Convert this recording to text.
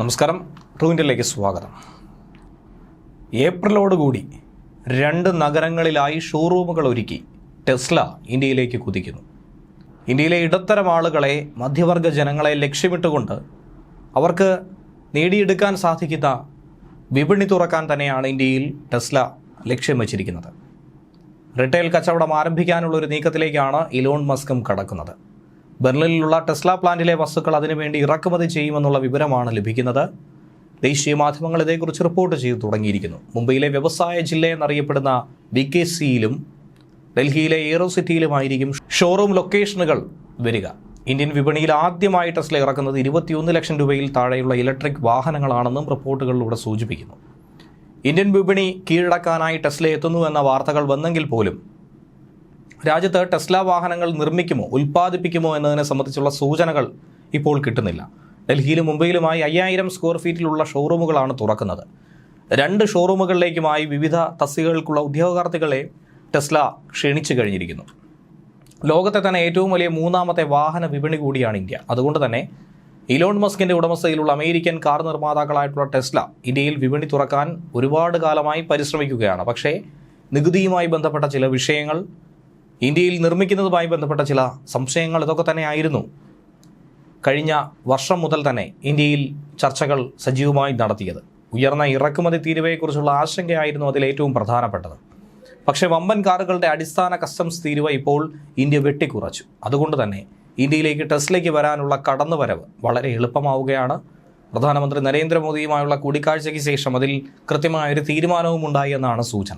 നമസ്കാരം ട്രൂവിന്റെലേക്ക് സ്വാഗതം. ഏപ്രിലോടുകൂടി രണ്ട് നഗരങ്ങളിലായി ഷോറൂമുകൾ ഒരുക്കി ടെസ്ല ഇന്ത്യയിലേക്ക് കുതിക്കുന്നു. ഇന്ത്യയിലെ ഇടത്തരം ആളുകളെ മധ്യവർഗ ജനങ്ങളെ ലക്ഷ്യമിട്ടുകൊണ്ട് അവർക്ക് നേടിയെടുക്കാൻ സാധിക്കുന്ന വിപണി തുറക്കാൻ തന്നെയാണ് ഇന്ത്യയിൽ ടെസ്ല ലക്ഷ്യം വച്ചിരിക്കുന്നത്. റിട്ടെയിൽ കച്ചവടം ആരംഭിക്കാനുള്ള ഒരു നീക്കത്തിലേക്കാണ് ഇലോൺ മസ്കും കടക്കുന്നത്. ബെർലിനിലുള്ള ടെസ്ല പ്ലാന്റിലെ വസ്തുക്കൾ അതിനുവേണ്ടി ഇറക്കുമതി ചെയ്യുമെന്നുള്ള വിവരമാണ് ലഭിക്കുന്നത്. ദേശീയ മാധ്യമങ്ങൾ ഇതേക്കുറിച്ച് റിപ്പോർട്ട് ചെയ്തു തുടങ്ങിയിരിക്കുന്നു. മുംബൈയിലെ വ്യവസായ ജില്ല എന്നറിയപ്പെടുന്ന ബി കെ സിയിലും ഡൽഹിയിലെ എയറോ സിറ്റിയിലുമായിരിക്കും ഷോറൂം ലൊക്കേഷനുകൾ വരിക. ഇന്ത്യൻ വിപണിയിൽ ആദ്യമായി ടെസ്ല ഇറക്കുന്നത് ഇരുപത്തിയൊന്ന് ലക്ഷം രൂപയിൽ താഴെയുള്ള ഇലക്ട്രിക് വാഹനങ്ങളാണെന്നും റിപ്പോർട്ടുകളിലൂടെ സൂചിപ്പിക്കുന്നു. ഇന്ത്യൻ വിപണി കീഴടക്കാനായി ടെസ്ല എത്തുന്നു എന്ന വാർത്തകൾ വന്നെങ്കിൽ പോലും രാജ്യത്ത് ടെസ്ല വാഹനങ്ങൾ നിർമ്മിക്കുമോ ഉൽപ്പാദിപ്പിക്കുമോ എന്നതിനെ സംബന്ധിച്ചുള്ള സൂചനകൾ ഇപ്പോൾ കിട്ടുന്നില്ല. ഡൽഹിയിലും മുംബൈയിലുമായി അയ്യായിരം സ്ക്വയർ ഫീറ്റിലുള്ള ഷോറൂമുകളാണ് തുറക്കുന്നത്. രണ്ട് ഷോറൂമുകളിലേക്കുമായി വിവിധ തസ്തികകൾക്കുള്ള ഉദ്യോഗാർത്ഥികളെ ടെസ്ല ക്ഷണിച്ചു കഴിഞ്ഞിരിക്കുന്നു. ലോകത്തെ തന്നെ ഏറ്റവും വലിയ മൂന്നാമത്തെ വാഹന വിപണി കൂടിയാണ് ഇന്ത്യ. അതുകൊണ്ട് തന്നെ ഇലോൺ മസ്കിന്റെ ഉടമസ്ഥയിലുള്ള അമേരിക്കൻ കാർ നിർമ്മാതാക്കളായിട്ടുള്ള ടെസ്ല ഇന്ത്യയിൽ വിപണി തുറക്കാൻ ഒരുപാട് കാലമായി പരിശ്രമിക്കുകയാണ്. പക്ഷേ നികുതിയുമായി ബന്ധപ്പെട്ട ചില വിഷയങ്ങൾ ഇന്ത്യയിൽ നിർമ്മിക്കുന്നതുമായി ബന്ധപ്പെട്ട ചില സംശയങ്ങൾ ഇതൊക്കെ തന്നെയായിരുന്നു. കഴിഞ്ഞ വർഷം മുതൽ തന്നെ ഇന്ത്യയിൽ ചർച്ചകൾ സജീവമായി നടത്തിയത്. ഉയർന്ന ഇറക്കുമതി തീരുവയെക്കുറിച്ചുള്ള ആശങ്കയായിരുന്നു അതിൽ ഏറ്റവും പ്രധാനപ്പെട്ടത്. പക്ഷേ വമ്പൻ കാറുകളുടെ അടിസ്ഥാന കസ്റ്റംസ് തീരുവ ഇപ്പോൾ ഇന്ത്യ വെട്ടിക്കുറച്ചു. അതുകൊണ്ട് തന്നെ ഇന്ത്യയിലേക്ക് ടെസ്ലയ്ക്ക് വരാനുള്ള കടന്നുവരവ് വളരെ എളുപ്പമാവുകയാണ്. പ്രധാനമന്ത്രി നരേന്ദ്രമോദിയുമായുള്ള കൂടിക്കാഴ്ചയ്ക്ക് ശേഷം അതിൽ കൃത്യമായൊരു തീരുമാനവും ഉണ്ടായി എന്നാണ് സൂചന.